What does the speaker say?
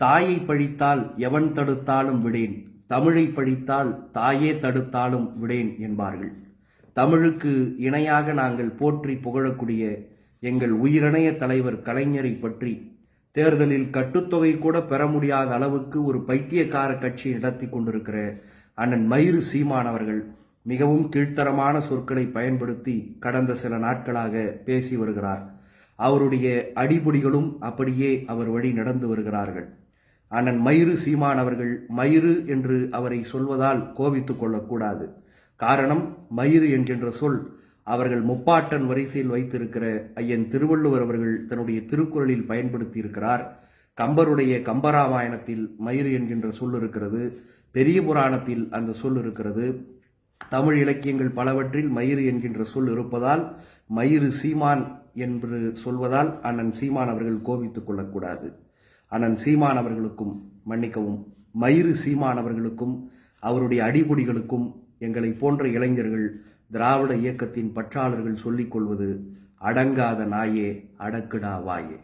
தாயை பழித்தால் எவன் தடுத்தாலும் விடேன். தமிழை பழித்தால் தாயே தடுத்தாலும் விடேன் என்பார்கள். தமிழுக்கு இணையாக நாங்கள் போற்றி புகழக்கூடிய எங்கள் உயிரிணைய தலைவர் கலைஞரை பற்றி தேர்தலில் கட்டுத்தொகை கூட பெற முடியாத அளவுக்கு ஒரு பைத்தியக்கார கட்சி நடத்தி கொண்டிருக்கிற அண்ணன் மயிறு சீமான் அவர்கள் மிகவும் கீழ்த்தரமான சொற்களை பயன்படுத்தி கடந்த சில நாட்களாக பேசி வருகிறார். அவருடைய அடிபொடிகளும் அப்படியே அவர் வழி நடந்து வருகிறார்கள். அண்ணன் மயிறு சீமான் அவர்கள் மயிறு என்று அவரை சொல்வதால் கோபித்துக் கொள்ளக்கூடாது. காரணம் மயிறு என்கின்ற சொல் அவர்கள் முப்பாட்டன் வரிசையில் வைத்திருக்கிற ஐயன் திருவள்ளுவர் அவர்கள் தன்னுடைய திருக்குறளில் பயன்படுத்தி இருக்கிறார் கம்பருடைய கம்பராமாயணத்தில் மயிறு என்கின்ற சொல் இருக்கிறது. பெரிய புராணத்தில் அந்த சொல் இருக்கிறது. தமிழ் இலக்கியங்கள் பலவற்றில் மயிறு என்கின்ற சொல் இருப்பதால் மயிறு சீமான் என்று சொல்வதால் அண்ணன் சீமான் அவர்கள் கோபித்துக் கொள்ளக்கூடாது. அண்ணன் சீமான் அவர்களுக்கும் மன்னிக்கவும். மயிறு சீமான் அவர்களுக்கும் அவருடைய அடிபொடிகளுக்கும் எங்களை போன்ற இளைஞர்கள் திராவிட இயக்கத்தின் பற்றாளர்கள் சொல்லிக் கொள்வது அடங்காத நாயே அடக்குடா வாயே.